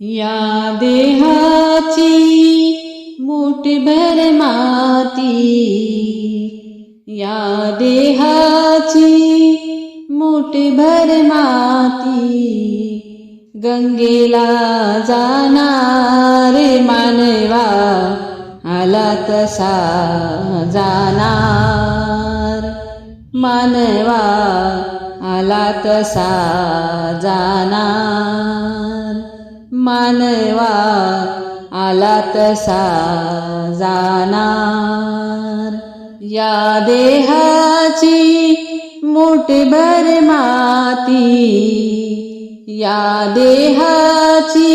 या देहाची मुठभर माती. या देहाची मुठभर माती. गंगेला जाणार मानवा आला तसा जाणार. मानवा आला तसा जाणार. मानवा आला तसा जाणार. या देहाची मुठभर माती या देहाची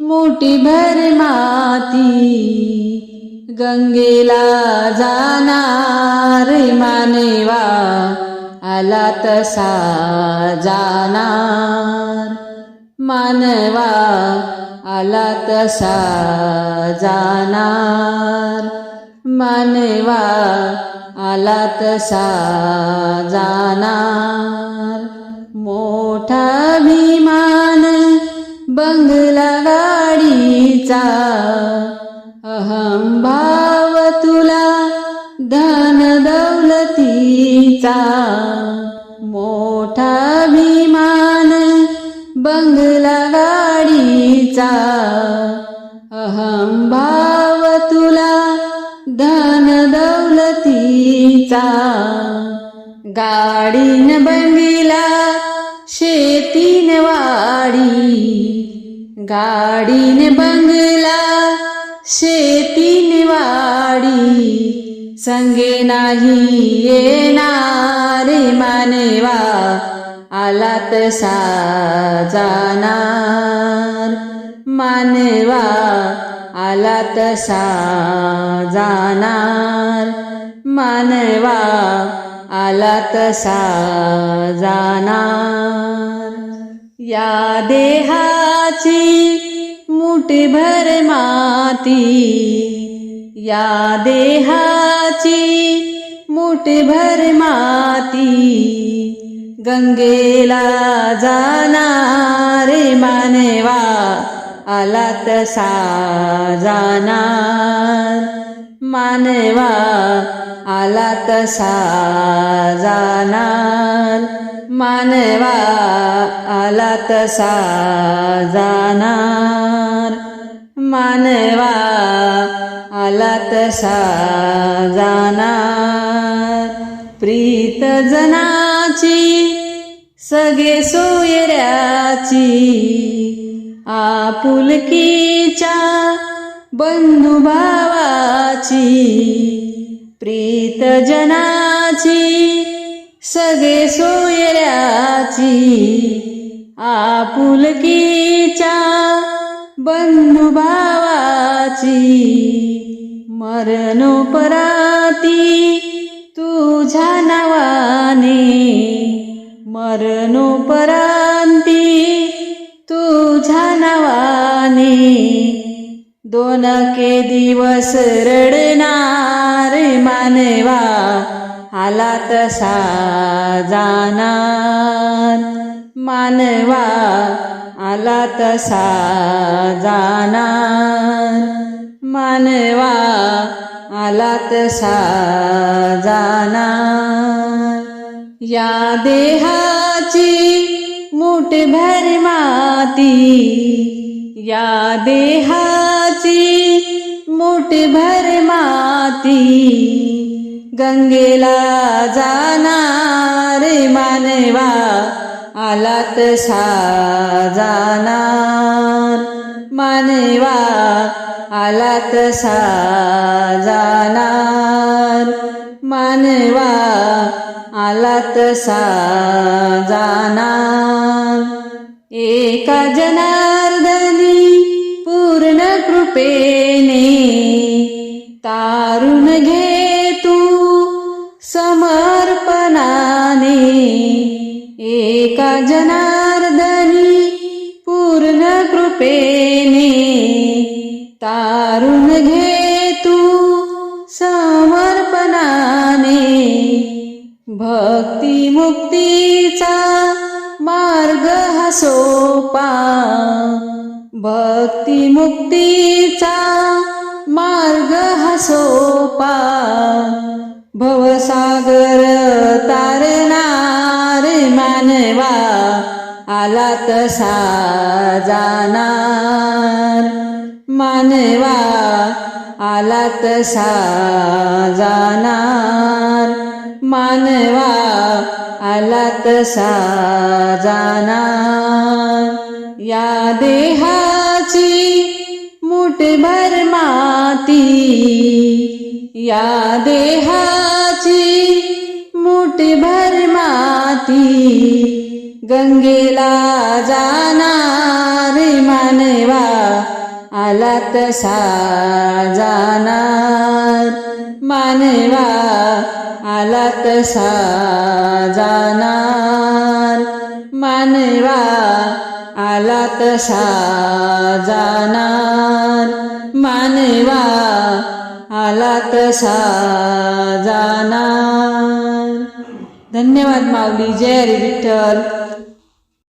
मुठभर माती गंगेला जाणार. मानवा आला तसा जाणार. मानवा आला तसा जाणार. मानवा आला तसा जाणार. मोठा अभिमान बंगला गाडीचा अहम भाव तुला धन दौलतीचा बंगला गाडीचा. अहम भाव तुला धन दौलतीचा. गाडीन बंगला शेतीन वाडी. गाडीन बंगला शेतीन वाडी. संगे नाही येणार मानेवा. आला तसा जाणार मानवा आला तसा जाणार मानवा आला तसा जाणार या देहाची मुठभर माती या देहाची मुठभर माती. गंगेला जाणार मानेवा आला तसा जाणार मानवा आला तसा जाणार मानवा आला तसा जाणार मानवा आला तसा जाणार प्रीत जनाची सगळे सोयऱ्याची आपुलकीच्या बंधुभावाची भावाची जनाची सगळे सोयऱ्याची आपुलकीच्या बंधुभावाची मरणोपराती नावाने मरणोपरांती तुझ्या नावाने. दोन के दिवस रडणार मानवा आला तसा जाणार. मानवा आला तसा जाणार. मानवा आला तसा जाणार. या देहाची मुठभर माती या देहाची मुठभर माती गंगेला जाणार मानवा आला तसा जाणार मानवा आला तसा जाणार मानवा आला तसा जाना एका जनार्दनी पूर्ण कृपेने तारून घे तू समर्पणाने. एका जनार्दनी मुक्तीचा मार्ग हा सोपा. भक्ती मुक्तीचा मार्ग हा सोपा. भवसागर तारणार मानवा आला तसा जाणार. मानवा आला तसा जाणार. मानवा आला तसा जाणार या देहाची मुठभर माती या देहाची मुठभर माती गंगेला जाणार मानवा आला तसा जाणार मानवा आला तसा जाणार. मानवा आला तसा जाणार. मानवा आला तसा जाणार. धन्यवाद माऊली. जय हरी विठ्ठल.